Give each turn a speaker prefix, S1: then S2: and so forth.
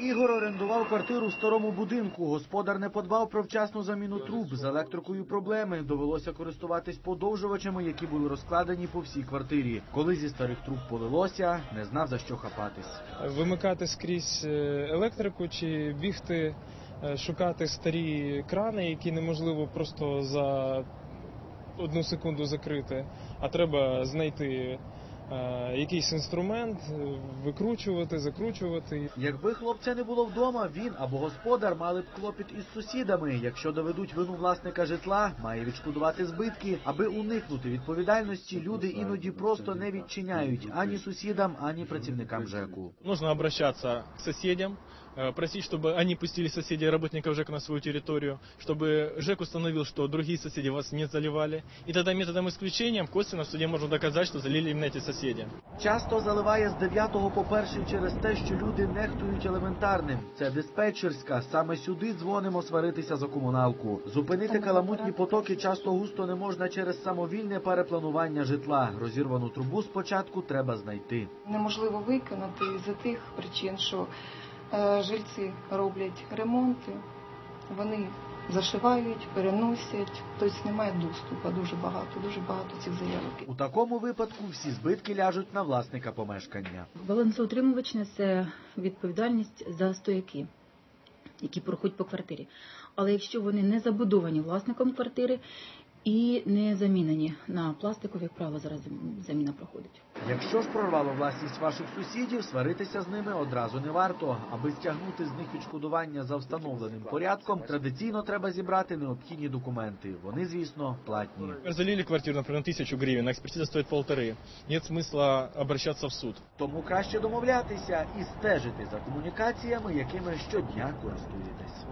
S1: Ігор орендував квартиру в старому будинку. Господар не подбав про вчасну заміну труб. З електрикою проблеми. Довелося користуватись подовжувачами, які були розкладені по всій квартирі. Коли зі старих труб полилося, не знав за що хапатись.
S2: вимикати скрізь е, електрику чи бігти, е, шукати старі крани, які неможливо просто за одну секунду закрити, а треба знайти якийсь інструмент, е, викручувати, закручувати.
S1: Якби хлопця не було вдома, він або господар мали б клопіт із сусідами. Якщо доведуть вину власника житла, має відшкодувати збитки. Аби уникнути відповідальності, люди іноді просто не відчиняють ані сусідам, ані працівникам ЖЕКу.
S3: Нужно обращаться к соседям, э, просить, чтобы они пустили соседей работников ЖЭКа на свою территорию, чтобы ЖЭК установил, что другие соседи вас не заливали. И тогда методом исключения косвенно в суде можно доказать, что залили именно эти соседи.
S1: Часто заливає з 9 по 1 через те, що люди нехтують елементарним. Це диспетчерська. Саме сюди дзвонимо сваритися за комуналку. Зупинити каламутні потоки часто густо не можна через самовільне перепланування житла. Розірвану трубу спочатку треба знайти.
S4: неможливо виконати з-за тих причин, що е, жильці роблять ремонти, вони зашивають, переносять, тобто немає доступу дуже багато, дуже багато цих заявок.
S1: У такому випадку всі збитки ляжуть на власника помешкання.
S5: Балансоутримувач несе відповідальність за стояки, які проходять по квартирі. Але якщо вони не забудовані власником квартири і не замінені на пластикові, як правило, зараз заміна проходить.
S1: Якщо ж прорвало власність ваших сусідів, сваритися з ними одразу не варто. Аби стягнути з них відшкодування за встановленим порядком, традиційно треба зібрати необхідні документи. Вони, звісно, платні.
S3: Залили квартиру, например, на тысячу гривен, а экспертиза стоит полторы. Нет смысла обращаться в суд.
S1: Тому краще домовлятися і стежити за комунікаціями, якими щодня користуєтесь.